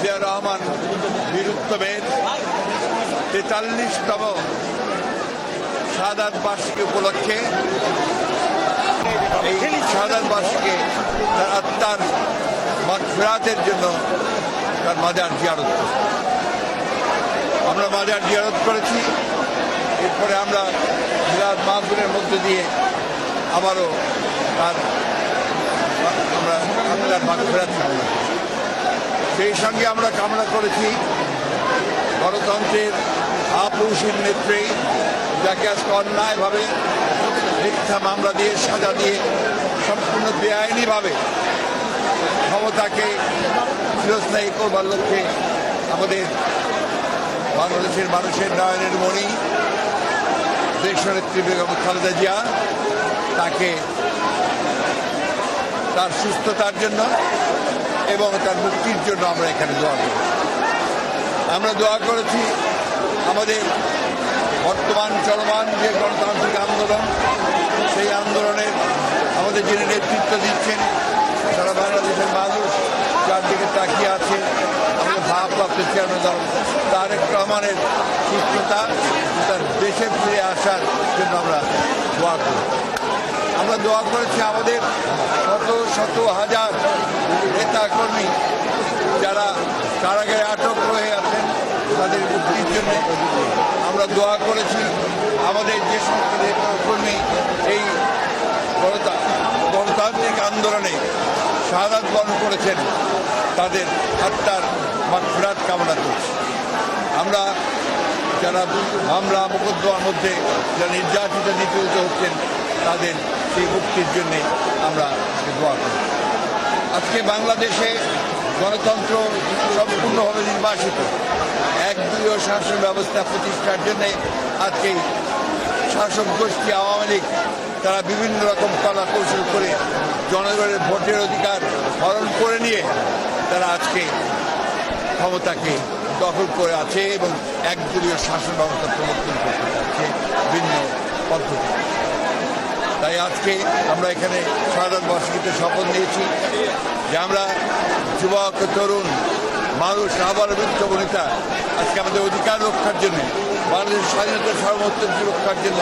জিয়া রহমান বীরুত্তমের তেতাল্লিশতম শাহাদ বার্ষিকী উপলক্ষে এই শাহাদ বার্ষিকী তার আত্মার ফেরাতের জন্য তার মাজার জিয়ারত আমরা মাজার জিয়ারত করেছি এরপরে আমরা মিলাদ মাহফিলের মধ্যে দিয়ে আবারও তার আমরা কামনা করি। সেই সঙ্গে আমরা কামনা করেছি গণতন্ত্রের আপুরুষের নেত্রী, যাকে আজকে অন্যায়ভাবে মিথ্যা মামলা দিয়ে সাজা দিয়ে সম্পূর্ণ বেআইনিভাবে ক্ষমতাকে চিরস্থায়ী করবার লক্ষ্যে আমাদের বাংলাদেশের মানুষের নয়নের মণি, দেশনেত্রী বেগম খালেদা জিয়া, তাকে তার সুস্থতার জন্য এবং তার মুক্তির জন্য আমরা এখানে দোয়া করি। আমরা দোয়া করেছি আমাদের বর্তমান চলমান যে গণতান্ত্রিক আন্দোলন, সেই আন্দোলনের আমাদের যিনি নেতৃত্ব দিচ্ছেন, সারা বাংলাদেশের মানুষ যার দিকে তাকিয়ে আছে, আমাদের ভারপ্রাপ্ত চেয়ারম্যান তারেক রহমানের সুস্থতা, তার দেশে ফিরে আসার জন্য আমরা দোয়া করি। আমরা দোয়া করেছি আমাদের শত শত হাজার নেতা কর্মী যারা কারাগারে আটক হয়ে আছেন, তাদের মুক্তির জন্য আমরা দোয়া করেছি। আমাদের যে সমস্ত নেতা কর্মী এই গণতা- গণতান্ত্রিক আন্দোলনে শাহাদ বরণ করেছেন, তাদের আত্মার মাগফিরাত কামনা করছি। আমরা যারা মামলা, মোকদ্দমার মধ্যে যারা নির্যাতিত, নিপীড়িত হচ্ছেন তাদের সেই মুক্তির জন্যে আমরা দোয়া করি। আজকে বাংলাদেশে গণতন্ত্র সম্পূর্ণভাবে নির্বাসিত। এক দলীয় শাসন ব্যবস্থা প্রতিষ্ঠার জন্যে আজকে শাসক গোষ্ঠী আওয়ামী লীগ, তারা বিভিন্ন রকম কলা কৌশল করে জনগণের ভোটের অধিকার হরণ করে নিয়ে তারা আজকে ক্ষমতাকে দখল করে আছে এবং একদলীয় শাসন ব্যবস্থা প্রবর্তন করতে যাচ্ছে ভিন্ন পদ্ধতি তাই আজকে আমরা এখানে সাধারণ বর্ষিতে শপথ নিয়েছি যে আমরা যুবক, তরুণ, মানুষ, আবার বৃদ্ধ বনিতা, আজকে আমাদের অধিকার রক্ষার জন্য, বাংলাদেশের স্বাধীনতা সার্বভৌমত্ব রক্ষার জন্য